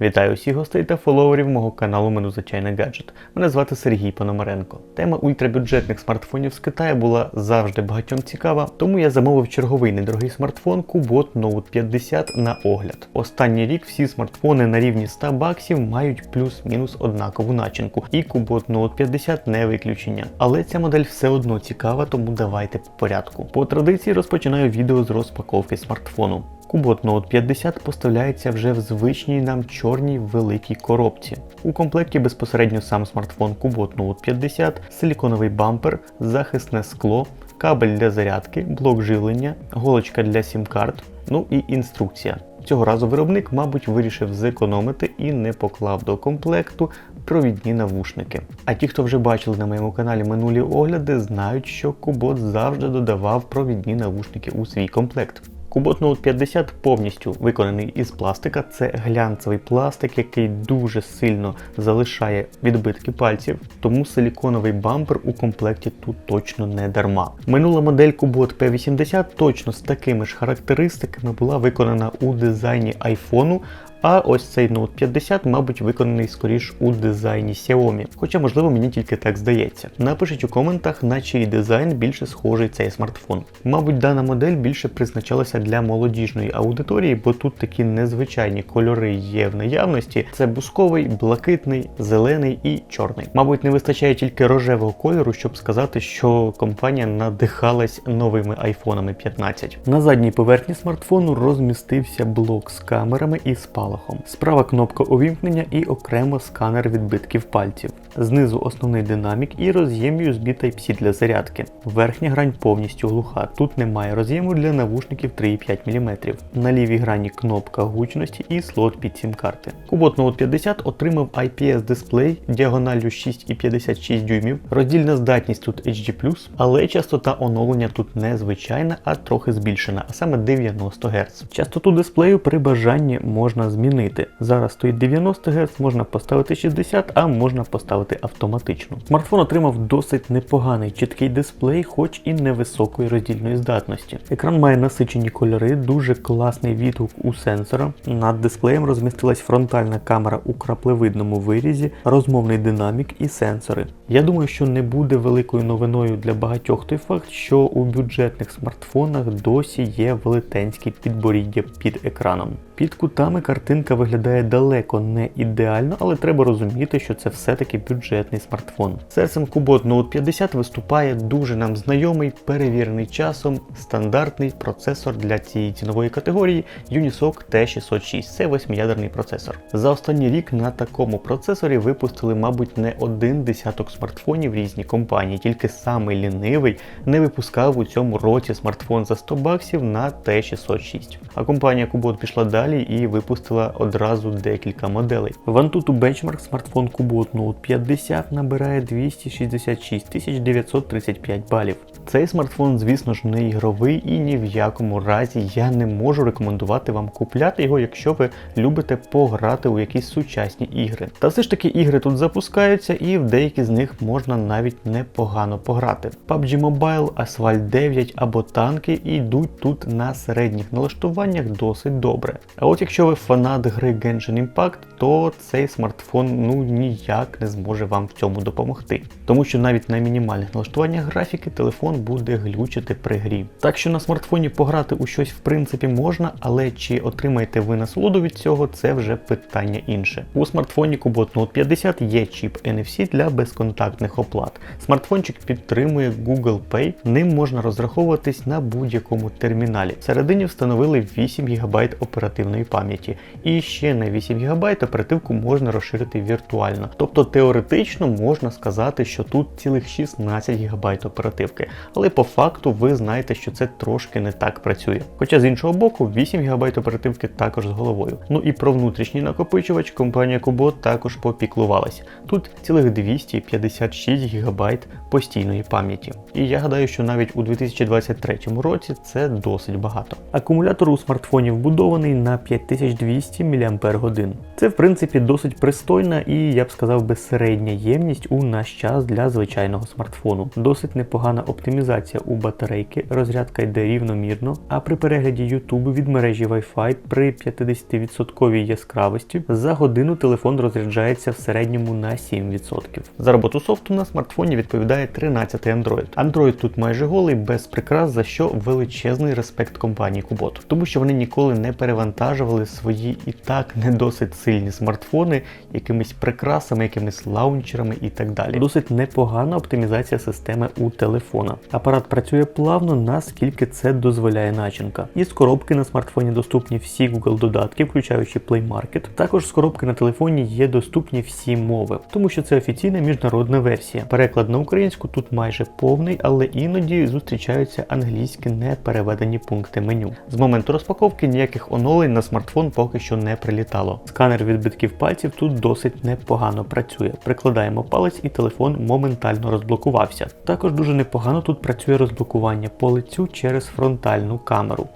Вітаю усіх гостей та фоловерів мого каналу Менузвичайний гаджет. Мене звати Сергій Пономаренко. Тема ультрабюджетних смартфонів з Китаю була завжди багатьом цікава, тому я замовив черговий недорогий смартфон Kubot Note 50 на огляд. Останній рік всі смартфони на рівні 100 баксів мають плюс-мінус однакову начинку, і Kubot Note 50 не виключення. Але ця модель все одно цікава, тому давайте по порядку. По традиції розпочинаю відео з розпаковки смартфону. Kubot Note 50 поставляється вже в звичній нам чорній великій коробці. У комплекті безпосередньо сам смартфон Kubot Note 50, силіконовий бампер, захисне скло, кабель для зарядки, блок живлення, голочка для сім-карт, ну і інструкція. Цього разу виробник, мабуть, вирішив зекономити і не поклав до комплекту провідні навушники. А ті, хто вже бачили на моєму каналі минулі огляди, знають, що Kubot завжди додавав провідні навушники у свій комплект. Kubot Note 50 повністю виконаний із пластика. Це глянцевий пластик, який дуже сильно залишає відбитки пальців, тому силіконовий бампер у комплекті тут точно не дарма. Минула модель Кубот P80 точно з такими ж характеристиками була виконана у дизайні iPhone, а ось цей Note 50, мабуть, виконаний скоріш у дизайні Xiaomi. Хоча, можливо, мені тільки так здається. Напишіть у коментах, на чий дизайн більше схожий цей смартфон. Мабуть, дана модель більше призначалася для молодіжної аудиторії, бо тут такі незвичайні кольори є в наявності: це бусковий, блакитний, зелений і чорний. Мабуть, не вистачає тільки рожевого кольору, щоб сказати, що компанія надихалась новими айфонами 15. На задній поверхні смартфону розмістився блок з камерами і спалахом. Справа кнопка увімкнення і окремо сканер відбитків пальців. Знизу основний динамік і роз'єм USB Type-C для зарядки. Верхня грань повністю глуха. Тут немає роз'єму для навушників 3,5 мм. На лівій грані кнопка гучності і слот під сім-карти. Kubot Note 50 отримав IPS дисплей діагоналлю 6,56 дюймів. Роздільна здатність тут HD+, але частота оновлення тут не звичайна, а трохи збільшена, а саме 90 Гц. Частоту дисплею при бажанні можна змінити. Зараз стоїть 90 Гц, можна поставити 60, а можна поставити автоматично. Смартфон отримав досить непоганий чіткий дисплей, хоч і невисокої роздільної здатності. Екран має насичені кольори, дуже класний відгук у сенсора. Над дисплеєм розмістилась фронтальна камера у краплевидному вирізі, розмовний динамік і сенсори. Я думаю, що не буде великою новиною для багатьох той факт, що у бюджетних смартфонах досі є велетенське підборіддя під екраном. Під кутами картинка виглядає далеко не ідеально, але треба розуміти, що це все-таки бюджетний смартфон. Серцем Kubot Note 50 виступає дуже нам знайомий, перевірений часом, стандартний процесор для цієї цінової категорії Unisoc T606. Це восьмиядерний процесор. За останній рік на такому процесорі випустили, мабуть, не один десяток смартфонів різні компанії, тільки самий лінивий не випускав у цьому році смартфон за 100 баксів на T606. А компанія Kubot пішла далі і випустила одразу декілька моделей. В Antutu Benchmark смартфон Kubot Note 50 набирає 266 935 балів. Цей смартфон, звісно ж, не ігровий і ні в якому разі я не можу рекомендувати вам купляти його, якщо ви любите пограти у якісь сучасні ігри. Та все ж таки ігри тут запускаються, і в деякі з них можна навіть непогано пограти. PUBG Mobile, Asphalt 9 або танки йдуть тут на середніх налаштуваннях досить добре. А от якщо ви фанат гри Genshin Impact, то цей смартфон ну ніяк не зможе вам в цьому допомогти. Тому що навіть на мінімальних налаштуваннях графіки телефон буде глючити при грі. Так що на смартфоні пограти у щось в принципі можна, але чи отримаєте ви насолоду від цього, це вже питання інше. У смартфоні Kubot Note 50 є чіп NFC для безконтактних оплат. Смартфончик підтримує Google Pay, ним можна розраховуватись на будь-якому терміналі. Всередині встановили 8 ГБ оперативної пам'яті. І ще на 8 ГБ оперативку можна розширити віртуально. Тобто теоретично можна сказати, що тут цілих 16 ГБ оперативки. Але по факту ви знаєте, що це трошки не так працює. Хоча з іншого боку, 8 ГБ оперативки також з головою. Ну і про внутрішній накопичувач компанія Kubot також попіклувалась. Тут цілих 256 ГБ постійної пам'яті. І я гадаю, що навіть у 2023 році це досить багато. Акумулятор у смартфоні вбудований на 200 мАч. Це в принципі досить пристойна і я б сказав би середня ємність у наш час для звичайного смартфону. Досить непогана оптимізація у батарейки, розрядка йде рівномірно, а при перегляді YouTube від мережі Wi-Fi при 50% яскравості за годину телефон розряджається в середньому на 7%. За роботу софту на смартфоні відповідає 13 Android. Android тут майже голий, без прикрас, за що величезний респект компанії Kubot, тому що вони ніколи не перевантажували свої і так не досить сильні смартфони якимись прикрасами, якимись лаунчерами і так далі. Досить непогана оптимізація системи у телефона. Апарат працює плавно, наскільки це дозволяє начинка. Із коробки на смартфоні доступні всі Google додатки, включаючи Play Market. Також з коробки на телефоні є доступні всі мови, тому що це офіційна міжнародна версія. Переклад на українську тут майже повний, але іноді зустрічаються англійські непереведені пункти меню. З моменту розпаковки ніяких оновлень на смартфон поки що не прилітало. Сканер відбитків пальців тут досить непогано працює. Прикладаємо палець і телефон моментально розблокувався. Також дуже непогано тут працює розблокування по лицю через фронтальну камеру.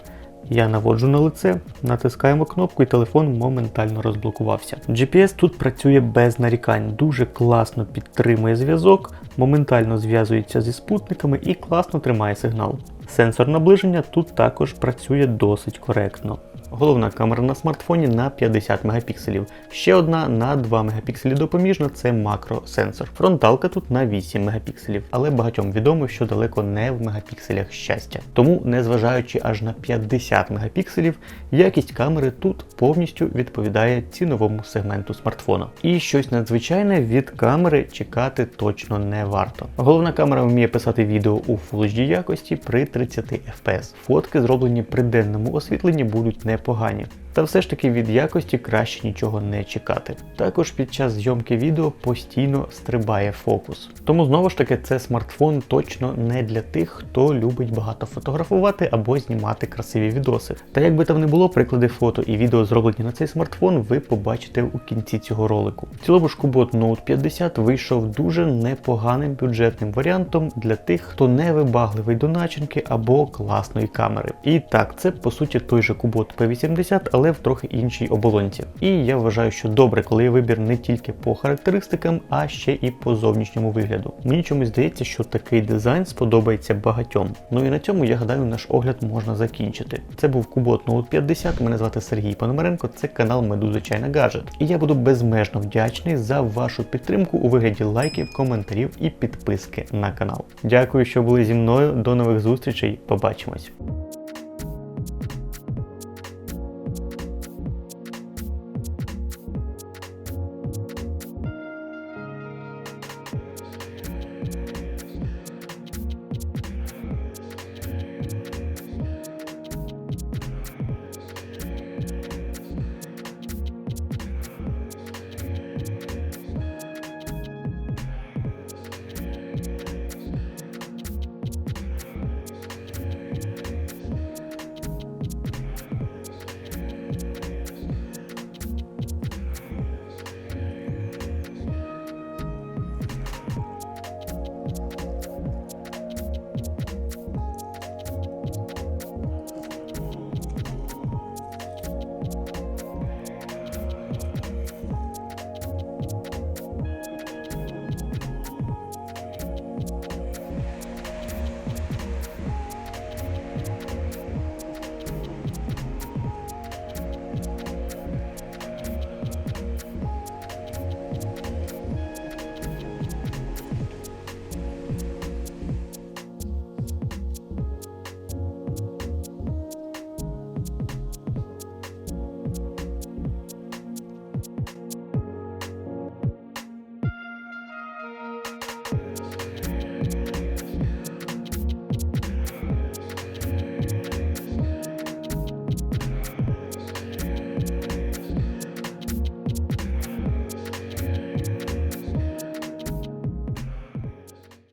Я наводжу на лице, натискаємо кнопку і телефон моментально розблокувався. GPS тут працює без нарікань, дуже класно підтримує зв'язок, моментально зв'язується зі спутниками і класно тримає сигнал. Сенсор наближення тут також працює досить коректно. Головна камера на смартфоні на 50 мегапікселів. Ще одна на 2 мегапікселі допоміжна це макросенсор. Фронталка тут на 8 мегапікселів, але багатьом відомо, що далеко не в мегапікселях щастя. Тому, незважаючи аж на 50 мегапікселів, якість камери тут повністю відповідає ціновому сегменту смартфона. І щось надзвичайне від камери чекати точно не варто. Головна камера вміє писати відео у Full HD якості при 30 FPS. Фотки, зроблені при денному освітленні, будуть непогані. Та все ж таки від якості краще нічого не чекати. Також під час зйомки відео постійно стрибає фокус. Тому знову ж таки це смартфон точно не для тих, хто любить багато фотографувати або знімати красиві відоси. Та як би там не було, приклади фото і відео зроблені на цей смартфон, ви побачите у кінці цього ролику. Цілому ж Kubot Note 50 вийшов дуже непоганим бюджетним варіантом для тих, хто не вибагливий до начинки або класної камери. І так, це по суті той же Kubot P80, але в трохи іншій оболонці. І я вважаю, що добре, коли є вибір не тільки по характеристикам, а ще і по зовнішньому вигляду. Мені чомусь здається, що такий дизайн сподобається багатьом. Ну і на цьому я гадаю, наш огляд можна закінчити. Це був Kubot Note 50. Мене звати Сергій Пономаренко. Це канал Медуза Чайна Гаджет. І я буду безмежно вдячний за вашу підтримку у вигляді лайків, коментарів і підписки на канал. Дякую, що були зі мною. До нових зустрічей. Побачимось.